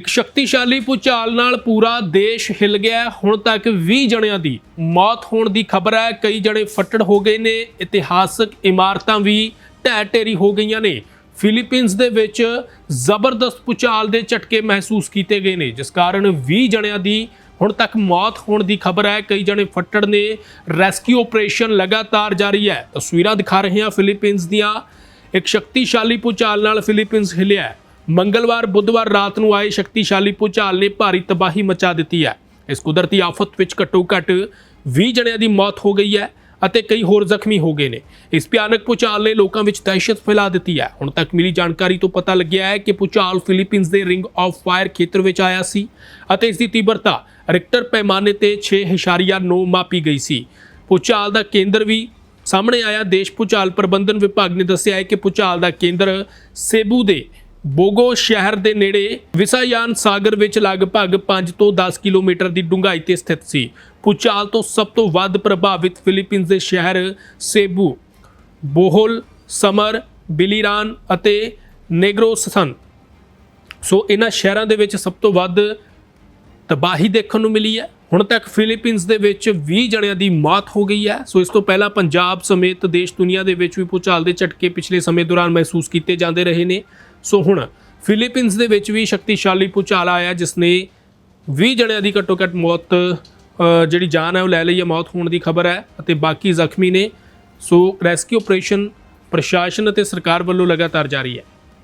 ਇੱਕ ਸ਼ਕਤੀਸ਼ਾਲੀ ਭੂਚਾਲ ਨਾਲ ਪੂਰਾ ਦੇਸ਼ ਹਿਲ ਗਿਆ ਹੈ। ਹੁਣ ਤੱਕ 20 ਜਣਿਆਂ ਦੀ ਮੌਤ ਹੋਣ ਦੀ ਖਬਰ ਹੈ। ਕਈ ਜਣੇ ਫੱਟੜ ਹੋ ਗਏ ਨੇ। ਇਤਿਹਾਸਕ ਇਮਾਰਤਾਂ ਵੀ ਢਹਿ ਢੇਰੀ ਹੋ ਗਈਆਂ ਨੇ। ਫਿਲੀਪੀਨਸ ਦੇ ਵਿੱਚ ਜ਼ਬਰਦਸਤ ਭੂਚਾਲ ਦੇ ਝਟਕੇ ਮਹਿਸੂਸ ਕੀਤੇ ਗਏ ਨੇ, ਜਿਸ ਕਾਰਨ 20 ਜਣਿਆਂ ਦੀ ਹੁਣ ਤੱਕ ਮੌਤ ਹੋਣ ਦੀ ਖਬਰ ਹੈ। ਕਈ ਜਣੇ ਫੱਟੜ ਨੇ। ਰੈਸਕਿਊ ਆਪਰੇਸ਼ਨ ਲਗਾਤਾਰ ਜਾਰੀ ਹੈ। ਤਸਵੀਰਾਂ ਦਿਖਾ ਰਹੇ ਹਾਂ ਫਿਲੀਪੀਨਸ ਦੀਆਂ। ਇੱਕ ਸ਼ਕਤੀਸ਼ਾਲੀ ਭੂਚਾਲ ਨਾਲ ਫਿਲੀਪੀਨਸ ਹਿਲਿਆ ਹੈ। ਮੰਗਲਵਾਰ, ਬੁੱਧਵਾਰ ਰਾਤ ਨੂੰ ਆਏ ਸ਼ਕਤੀਸ਼ਾਲੀ ਭੂਚਾਲ ਨੇ ਭਾਰੀ ਤਬਾਹੀ ਮਚਾ ਦਿੱਤੀ ਹੈ। ਇਸ ਕੁਦਰਤੀ ਆਫਤ ਵਿੱਚ ਘੱਟੋ-ਘੱਟ 20 ਜਣਿਆਂ ਦੀ ਮੌਤ ਹੋ ਗਈ ਹੈ ਅਤੇ ਕਈ ਹੋਰ ਜ਼ਖਮੀ ਹੋ ਗਏ ਨੇ। ਇਸ ਭਿਆਨਕ ਭੂਚਾਲ ਨੇ ਲੋਕਾਂ ਵਿੱਚ ਦਹਿਸ਼ਤ ਫੈਲਾ ਦਿੱਤੀ ਹੈ। ਹੁਣ ਤੱਕ ਮਿਲੀ ਜਾਣਕਾਰੀ ਤੋਂ ਪਤਾ ਲੱਗਿਆ ਹੈ ਕਿ ਭੂਚਾਲ ਫਿਲੀਪੀਨਸ ਦੇ ਰਿੰਗ ਆਫ ਫਾਇਰ ਖੇਤਰ ਵਿੱਚ ਆਇਆ ਸੀ ਅਤੇ ਇਸ ਦੀ ਤੀਬਰਤਾ ਰਿਕਟਰ ਪੈਮਾਨੇ ਤੇ 6.9 ਮਾਪੀ ਗਈ ਸੀ। ਭੂਚਾਲ ਦਾ ਕੇਂਦਰ ਵੀ ਸਾਹਮਣੇ ਆਇਆ। ਦੇਸ਼ ਭੂਚਾਲ ਪ੍ਰਬੰਧਨ ਵਿਭਾਗ ਨੇ ਦੱਸਿਆ ਹੈ ਕਿ ਭੂਚਾਲ ਦਾ ਕੇਂਦਰ ਸੇਬੂ ਦੇ ਬੋਗੋ ਸ਼ਹਿਰ ਦੇ ਨੇੜੇ ਵਿਸਾਯਾਨ ਸਾਗਰ ਵਿੱਚ ਲਗਭਗ 5 ਤੋਂ 10 ਕਿਲੋਮੀਟਰ ਦੀ ਡੂੰਘਾਈ ਤੇ ਸਥਿਤ ਸੀ। ਭੂਚਾਲ ਤੋਂ ਸਭ ਤੋਂ ਵੱਧ ਪ੍ਰਭਾਵਿਤ ਫਿਲੀਪੀਨਸ ਦੇ ਸ਼ਹਿਰ ਸੇਬੂ, ਬੋਹਲ, ਸਮਰ, ਬਿਲੀਰਾਨ ਅਤੇ ਨੇਗਰੋਸ ਸਨ। ਸੋ ਇਹਨਾਂ ਸ਼ਹਿਰਾਂ ਦੇ ਵਿੱਚ ਸਭ ਤੋਂ ਵੱਧ ਤਬਾਹੀ ਦੇਖਣ ਨੂੰ ਮਿਲੀ ਹੈ। ਹੁਣ ਤੱਕ ਫਿਲੀਪੀਨਸ ਦੇ ਵਿੱਚ 20 ਜਣਿਆਂ ਦੀ ਮੌਤ ਹੋ ਗਈ ਹੈ। ਸੋ ਇਸ ਤੋਂ ਪਹਿਲਾਂ ਪੰਜਾਬ ਸਮੇਤ ਦੇਸ਼ ਦੁਨੀਆ ਦੇ ਵਿੱਚ ਵੀ ਭੂਚਾਲ ਦੇ ਝਟਕੇ ਪਿਛਲੇ ਸਮੇਂ ਦੌਰਾਨ ਮਹਿਸੂਸ ਕੀਤੇ ਜਾਂਦੇ ਰਹੇ ਨੇ। ਸੋ ਹੁਣ ਫਿਲੀਪੀਨਸ ਦੇ ਵਿੱਚ ਵੀ ਸ਼ਕਤੀਸ਼ਾਲੀ ਭੂਚਾਲ ਆਇਆ ਜਿਸ ਨੇ 20 ਜਣਿਆਂ ਦੀ ਘੱਟੋ ਘੱਟ ਮੌਤ ਜਿਹੜੀ ਜਾਨ ਹੈ ਉਹ ਲੈ ਲਈ ਹੈ, ਮੌਤ ਹੋਣ ਦੀ ਖਬਰ ਹੈ ਅਤੇ ਬਾਕੀ ਜ਼ਖਮੀ ਨੇ। ਸੋ ਰੈਸਕਿਊ ਆਪਰੇਸ਼ਨ ਪ੍ਰਸ਼ਾਸਨ ਅਤੇ ਸਰਕਾਰ ਵੱਲੋਂ ਲਗਾਤਾਰ ਜਾਰੀ ਹੈ।